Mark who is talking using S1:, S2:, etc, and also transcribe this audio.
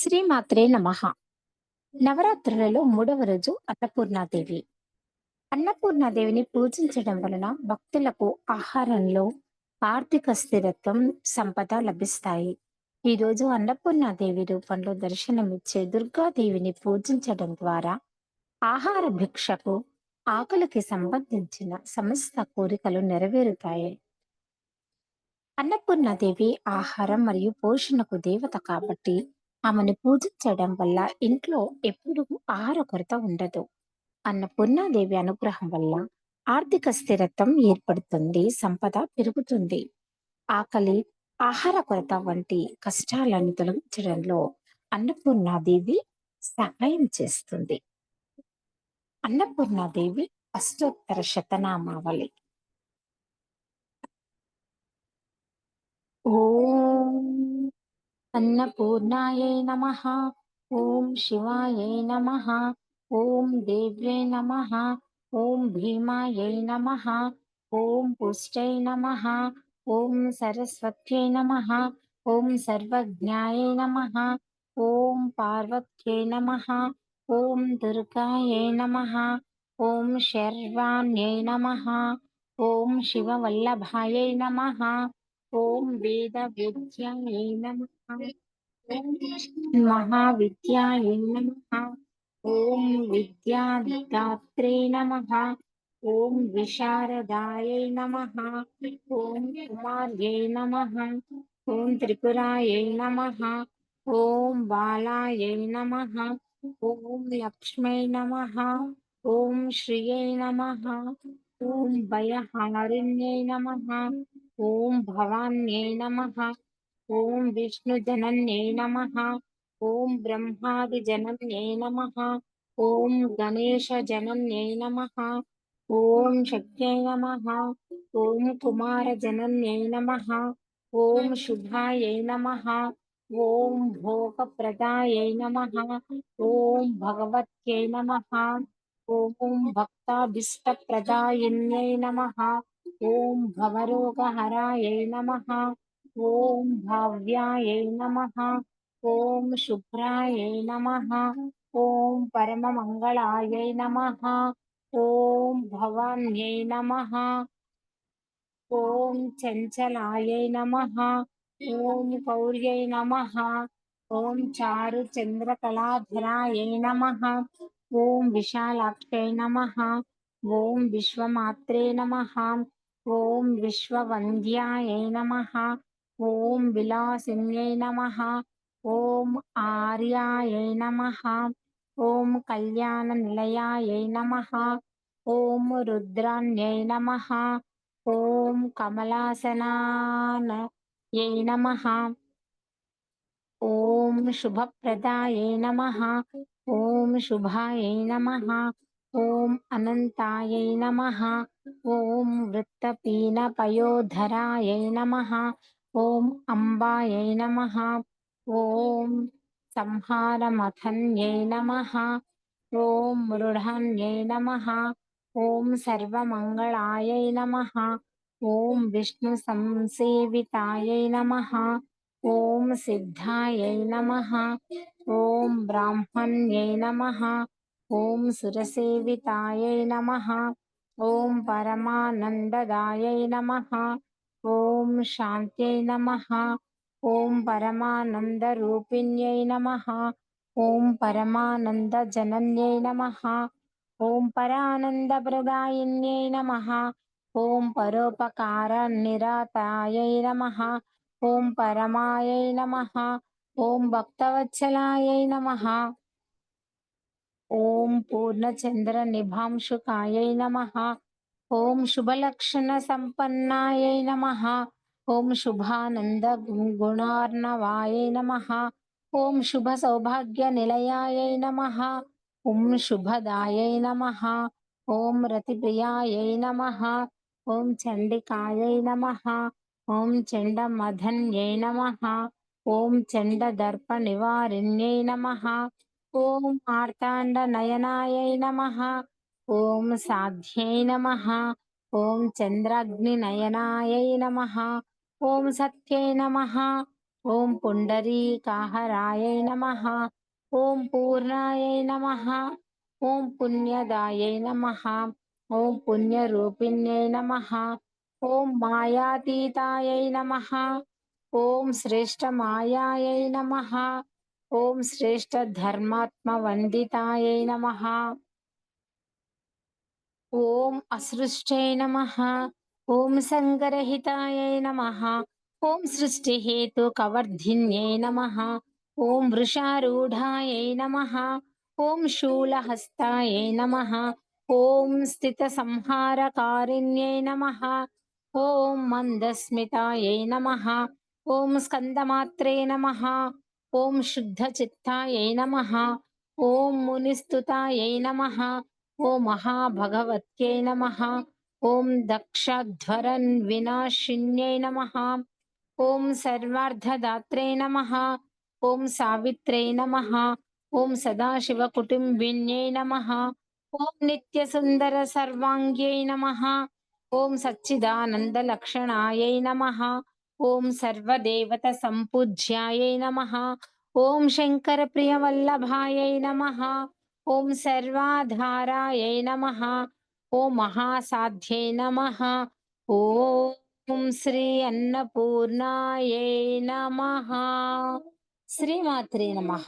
S1: శ్రీమాత్రే నమః. నవరాత్రులలో మూడవ రోజు అన్నపూర్ణాదేవి. అన్నపూర్ణాదేవిని పూజించడం వలన భక్తులకు ఆహారంలో ఆర్థిక స్థిరత్వం సంపద లభిస్తాయి. ఈ రోజు అన్నపూర్ణాదేవి రూపంలో దర్శనమిచ్చే దుర్గాదేవిని పూజించడం ద్వారా ఆహార భిక్షకు ఆకలికి సంబంధించిన సమస్త కోరికలు నెరవేరుతాయి. అన్నపూర్ణాదేవి ఆహారం మరియు పోషణకు దేవత కాబట్టి ఆమెను పూజించడం వల్ల ఇంట్లో ఎప్పుడు ఆహార కొరత ఉండదు అన్నపూర్ణాదేవి అనుగ్రహం వల్ల ఆర్థిక స్థిరత్వం ఏర్పడుతుంది సంపద పెరుగుతుంది. ఆకలి ఆహార కొరత వంటి కష్టాలను తొలగించడంలో అన్నపూర్ణాదేవి సహాయం చేస్తుంది. అన్నపూర్ణాదేవి అష్టోత్తర శతనామావళి. ఓ अन्नपूर्णायै नमः ओम शिवाय नमः ओम देव्ये नमः ओम भीमायै नमः ओम पुष्टय नमः ओम सरस्वत्यै नमः ओम सर्वज्ञायै नमः ओम पार्वत्यै नमः ओम दुर्गायै नमः ओम शर्वाण्यै नमः ओम शिववल्लभाय नमः ॐ वेदविद्यायै नमः। महाविद्यायै नमः। ॐ विद्यादात्रे नमः। ओम विशारदायै नमः। ओम कुमार्यै नमः। ओम त्रिपुरायै नमः। ओम बालायै नमः। ओम लक्ष्मी नमः। ओम श्रियै नमः। ओम भयहारिण्यै नमः। ओम भवान्ये नमः। ओम विष्णु जनन्ये नमः। ओम ब्रह्मादि जनन्ये नमः। ओम गणेश जनन्ये नमः। ओम शक्त्यै नमः। ओम कुमार जनन्ये नमः। ओम शुभाये नमः। ओम भोग प्रदाये नमः। ओम भगवत्ये नमः। ओम ॐ भक्ताभीष्टप्रदायिन्यै नमः। नम भवरोगहरायै नमः। नम भाव्यायै नमः। नम शुभ्रायै नमः। ॐ परममङ्गलायै नमः। ॐ भवान्यै नमः। ॐ चञ्चलायै नमः। ॐ गौर्यै नमः। चारु चंद्रकलाधराय नमः। ओम विशालाक्षय नमः। ओम विश्वमात्रे नमः। ఓం విశ్వవంద్యాయ నమ. ఓం విలాసిన్యై నమ. ఓం ఆర్యాయ నమ. ఓం కళ్యాణ నిలయాయ నమ. ఓం రుద్రాన్యై నమ. ఓం కమలాసనాయై నమ. ఓం శుభప్రదాయ నమ. ఓం శుభాయ నమ. ఓం అనంతాయై నమ. ఓం వృత్తపీన వృత్తపీనపయోధరాయై నమ. ఓం అంబాయై నమ. ఓం సంహారమథన్యై నమ. ఓం మృఢాన్యై నమ. ఓం సర్వమంగళాయై నమ. ఓం విష్ణు సంసేవితాయై నమ. ఓం సిద్ధాయై నమ. ఓం బ్రాహ్మణ్యై నమ. ఓం సురసేవితాయై నమ. ఓం పరమానందదాయై నమ. ఓం శాంత్యై నమ. ఓం పరమానందరూపిణ్యై నమ. ఓం పరమానందజనన్యై నమ. ఓం పరానందప్రదాయిన్యై నమ. ఓం పరోపకార నిరతాయై నమ. ఓం పరమాయై నమ. ఓం భక్తవత్సలాయై నమ. ఓం పూర్ణచంద్ర నిభాంశుకాయై నమ. ఓం శుభలక్షణ సంపన్నాయై నమ. ఓం శుభానంద గుణార్ణవాయై నమ. ఓం శుభ సౌభాగ్య నిలయాయై నమ. ఓం శుభదాయై నమ. ఓం రతిప్రియాయై నమ. ఓం చండికాయై నమ. ఓం చండ మధన్యై నమ. ఓం చండ దర్ప నివారిణ్యై నమ. ఓం మార్తాండ నయనాయ నమ. ఓం సాధ్యై నమ. ఓం చంద్రాగ్ని నయనాయ నమ. ఓం సత్యై నమ. ఓం పుండరీకాహరాయ నమ. ఓం పూర్ణాయ నమ. ఓం పుణ్యదాయ నమ. ఓం పుణ్యరూపిణ్యై నమ. ఓం మాయాతీతాయ నమ. ఓం శ్రేష్ట మాయాయై నమ. ओम श्रेष्ठ धर्मात्मा वंदिताय नमः। ओम असृष्टय नमः। ओम संगरहिताय नम। ओम सृष्टि हेतु कवर्धिन्ये नमः। ओम वृषारूढ़ाय नमः। ओम शूलहस्ताय नमः। ओम स्थित संहारकारिण्ये नम। ओम मंदस्मिताय नम। ओम स्कंदमात्रे नम। ॐ शुद्धचित्तायै नमः। ॐ मुनिस्तुतायै नमः। ॐ महाभगवत्यै नमः। ॐ दक्षध्वरन्विनाशिन्यै नमः। ॐ सर्वार्धदात्रे नमः। ॐ सावित्र्यै नमः। ॐ सदाशिवकुटुम्बिन्यै नमः। ॐ नित्यसुन्दरसर्वाङ्ग्यै नमः। ओं सच्चिदानन्दलक्षणायै नमः। ओम सर्वदेवत संपूज्याय नमः। ॐ शङ्करप्रियवल्लभायै नमः। ओम सर्वाधाराय नमः। ओम महासाध्ये नमः। ओम श्री अन्नपूर्णाय नमः। श्रीमात्रे नमः।